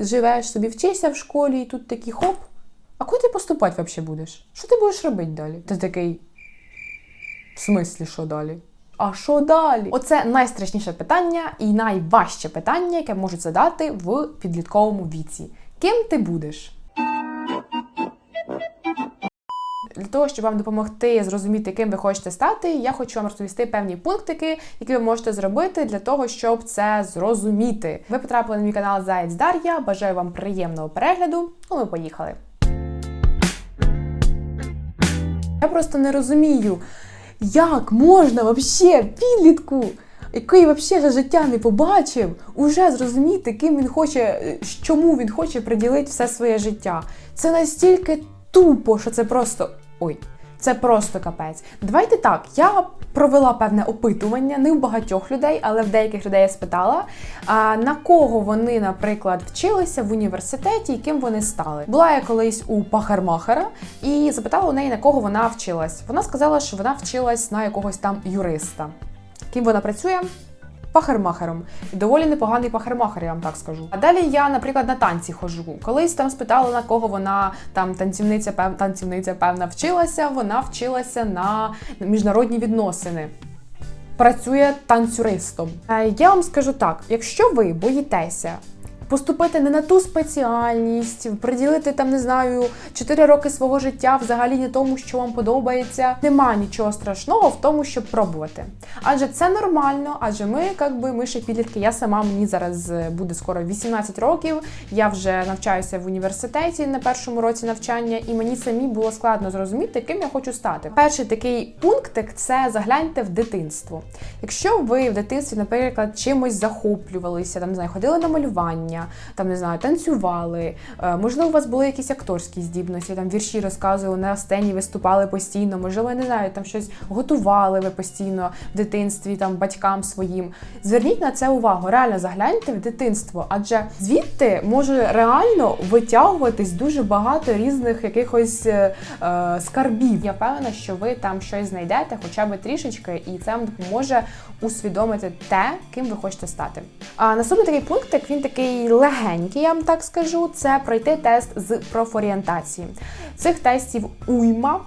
Живеш собі, вчишся в школі, і тут такий хоп. А куди ти поступати взагалі будеш? Що ти будеш робити далі? Ти такий. В смислі, що далі? А що далі? Оце найстрашніше питання і найважче питання, яке можуть задати в підлітковому віці. Ким ти будеш? Для того, щоб вам допомогти зрозуміти, ким ви хочете стати, я хочу вам розповісти певні пунктики, які ви можете зробити для того, щоб це зрозуміти. Ви потрапили на мій канал Заєць Дар'я. Бажаю вам приємного перегляду. Ну, ми поїхали. Я просто не розумію, як можна вообще підлітку, який вообще життя не побачив, уже зрозуміти, ким він хоче, чому він хоче приділити все своє життя. Це настільки тупо, що це просто. Ой. Це просто капець. Давайте так. Я провела певне опитування, не у багатьох людей, але в деяких людей я спитала, на кого вони, наприклад, вчилися в університеті і ким вони стали. Була я колись у пахармахера і запитала у неї, на кого вона вчилась. Вона сказала, що вона вчилась на якогось там юриста. Ким вона працює? Пахармахером. І доволі непоганий пахармахер, я вам так скажу. А далі я, наприклад, на танці ходжу. Колись там спитала, на кого вона там танцівниця, пев... танцівниця певна вчилася. Вона вчилася на міжнародні відносини. Працює танцюристом. Е, Я вам скажу так: якщо ви боїтеся поступити не на ту спеціальність, приділити там, не знаю, 4 роки свого життя взагалі не тому, що вам подобається. Нема нічого страшного в тому, щоб пробувати. Адже це нормально, адже ми, як би, ми ще підлітки. Я сама мені зараз е, буде скоро 18 років. Я вже навчаюся в університеті на першому році навчання, і мені самі було складно зрозуміти, ким я хочу стати. Перший такий пунктик це загляньте в дитинство. Якщо ви в дитинстві, наприклад, чимось захоплювалися, там не знаю, ходили на малювання, там не знаю, танцювали, е, можливо, у вас були якісь акторські здібності, там вірші розказували на сцені, виступали постійно, можливо, я не знаю, там щось готували ви постійно в дитинстві, там батькам своїм. Зверніть на це увагу, реально загляньте в дитинство, адже звідти може реально витягуватись дуже багато різних якихось е, е, скарбів. Я певна, що ви там щось знайдете, хоча б трішечки, і це вам допоможе усвідомити те, ким ви хочете стати. А наступний такий пунктик, він такий легенький, я вам так скажу. Це пройти тест з профорієнтації. Цих тестів уйма.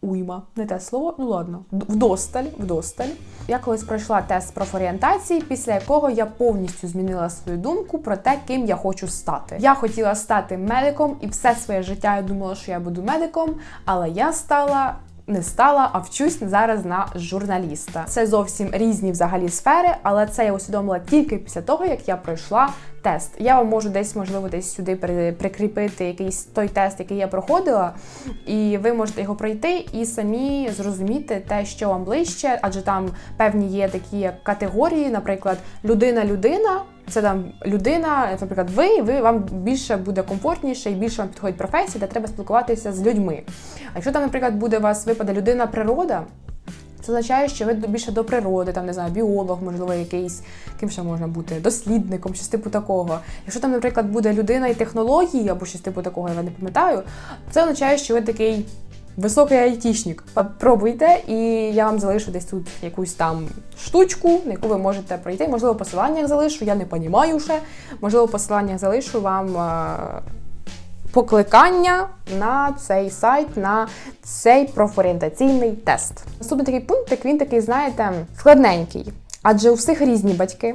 Уйма, не те слово, ну ладно, вдосталь, вдосталь. Я колись пройшла тест профорієнтації, після якого я повністю змінила свою думку про те, ким я хочу стати. Я хотіла стати медиком, і все своє життя я думала, що я буду медиком, але я стала. Не стала, а вчусь зараз на журналіста. Це зовсім різні взагалі сфери, але це я усвідомила тільки після того, як я пройшла тест. Я вам можу десь, можливо, десь сюди прикріпити якийсь той тест, який я проходила, і ви можете його пройти і самі зрозуміти те, що вам ближче, адже там певні є такі категорії, наприклад, людина-людина. Це там людина, наприклад, ви, ви вам більше буде комфортніше і більше вам підходить професія, де треба спілкуватися з людьми. А якщо там, наприклад, буде у вас випаде людина-природа, це означає, що ви більше до природи, там не знаю, біолог, можливо, якийсь, ким ще можна бути, дослідником, щось типу такого. Якщо там, наприклад, буде людина і технології або щось типу такого, я не пам'ятаю, це означає, що ви такий високий айтішник. Пробуйте, і я вам залишу десь тут якусь там штучку, на яку ви можете пройти. Можливо, посиланнях залишу, я не понімаю ще. Можливо, в посиланнях залишу вам. Покликання на цей сайт, на цей профорієнтаційний тест. Наступний такий пункт, як він такий, знаєте, складненький. Адже у всіх різні батьки,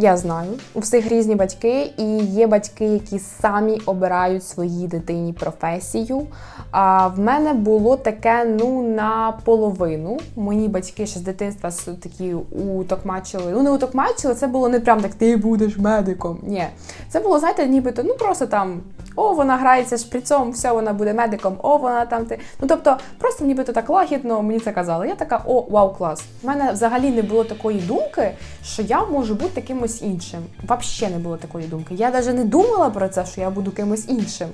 я знаю, у всіх різні батьки, і є батьки, які самі обирають своїй дитині професію. А в мене було таке ну наполовину. Мої батьки ще з дитинства такі утокмачили. Ну не утокмачили, це було не прям так ти будеш медиком. Ні, це було, знаєте, нібито ну просто там. О, вона грається шприцом, все, вона буде медиком, о, вона там ти. Ну тобто, просто нібито так лагідно мені це казали. Я така, о, вау, клас. У мене взагалі не було такої думки, що я можу бути кимось іншим. Взагалі не було такої думки. Я навіть не думала про це, що я буду кимось іншим.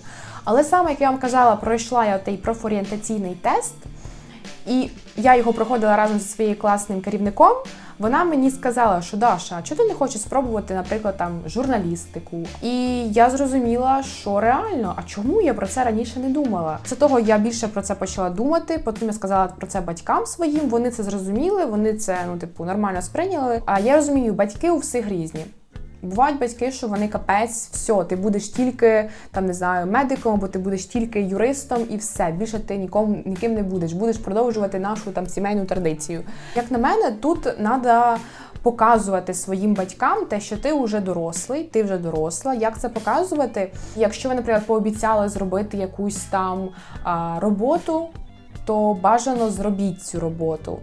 Але саме, як я вам казала, пройшла я той профорієнтаційний тест, і я його проходила разом зі своїм класним керівником. Вона мені сказала, що Даша, чого ти не хочеш спробувати, наприклад, там журналістику? І я зрозуміла, що реально, а чому я про це раніше не думала? З того я більше про це почала думати. Потім я сказала про це батькам своїм. Вони це зрозуміли, вони це ну типу нормально сприйняли. А я розумію, батьки у всіх різні. Бувають батьки, що вони капець, все, ти будеш тільки там не знаю, медиком, або ти будеш тільки юристом, і все. Більше ти нікому ніким не будеш. Будеш продовжувати нашу там сімейну традицію. Як на мене, тут треба показувати своїм батькам те, що ти вже дорослий, ти вже доросла. Як це показувати? Якщо ви, наприклад, пообіцяли зробити якусь там а, роботу, то бажано зробіть цю роботу.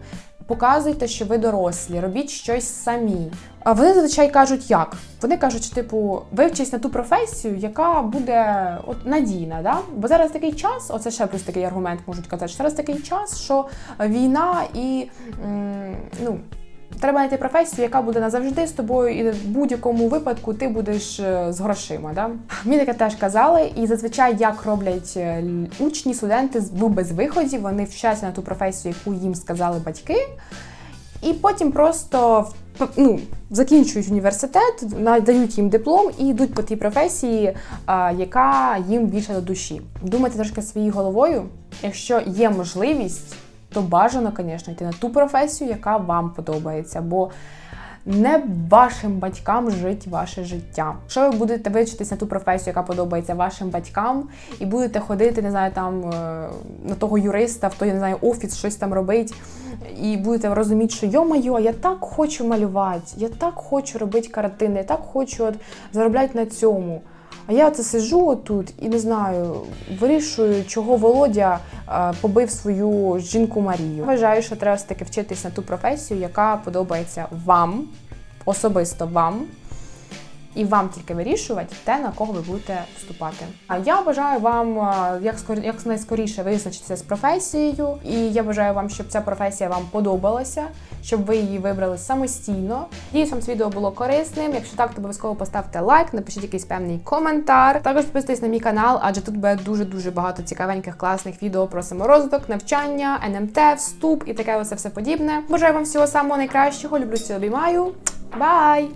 Показуйте, що ви дорослі, робіть щось самі. А вони зазвичай кажуть, як? Вони кажуть, типу, вивчись на ту професію, яка буде от надійна. Да? Бо зараз такий час, оце ще плюс такий аргумент можуть казати, що зараз такий час, що війна і ну. Треба знайти професію, яка буде назавжди з тобою, і в будь-якому випадку ти будеш е, з грошима. Да? Мені таке теж казали, і зазвичай як роблять е, учні, студенти з- в безвиході, вони вчаться на ту професію, яку їм сказали батьки, і потім просто ну, закінчують університет, надають їм диплом і йдуть по тій професії, яка їм більше до душі. Думайте трошки своєю головою, якщо є можливість то бажано, звісно, йти на ту професію, яка вам подобається. Бо не вашим батькам жить ваше життя. Якщо ви будете вчитись на ту професію, яка подобається вашим батькам, і будете ходити, не знаю, там е, на того юриста, в той не знаю, офіс, щось там робити, і будете розуміти, що йо-майо, я так хочу малювати, я так хочу робити картини, я так хочу от, заробляти на цьому. А я оце сижу тут і не знаю, вирішую, чого Володя е, побив свою жінку Марію. Вважаю, що треба все-таки вчитись на ту професію, яка подобається вам, особисто вам. І вам тільки вирішувати те, на кого ви будете вступати. А я бажаю вам е, як скор... як найскоріше визначитися з професією, і я бажаю вам, щоб ця професія вам подобалася, щоб ви її вибрали самостійно. Надіюсь, вам це відео було корисним. Якщо так, то обов'язково поставте лайк, напишіть якийсь певний коментар. Також підписуйтесь на мій канал, адже тут буде дуже дуже багато цікавеньких класних відео про саморозвиток, навчання, НМТ, вступ і таке усе все подібне. Бажаю вам всього самого найкращого. Люблю всіх, обіймаю. Бай!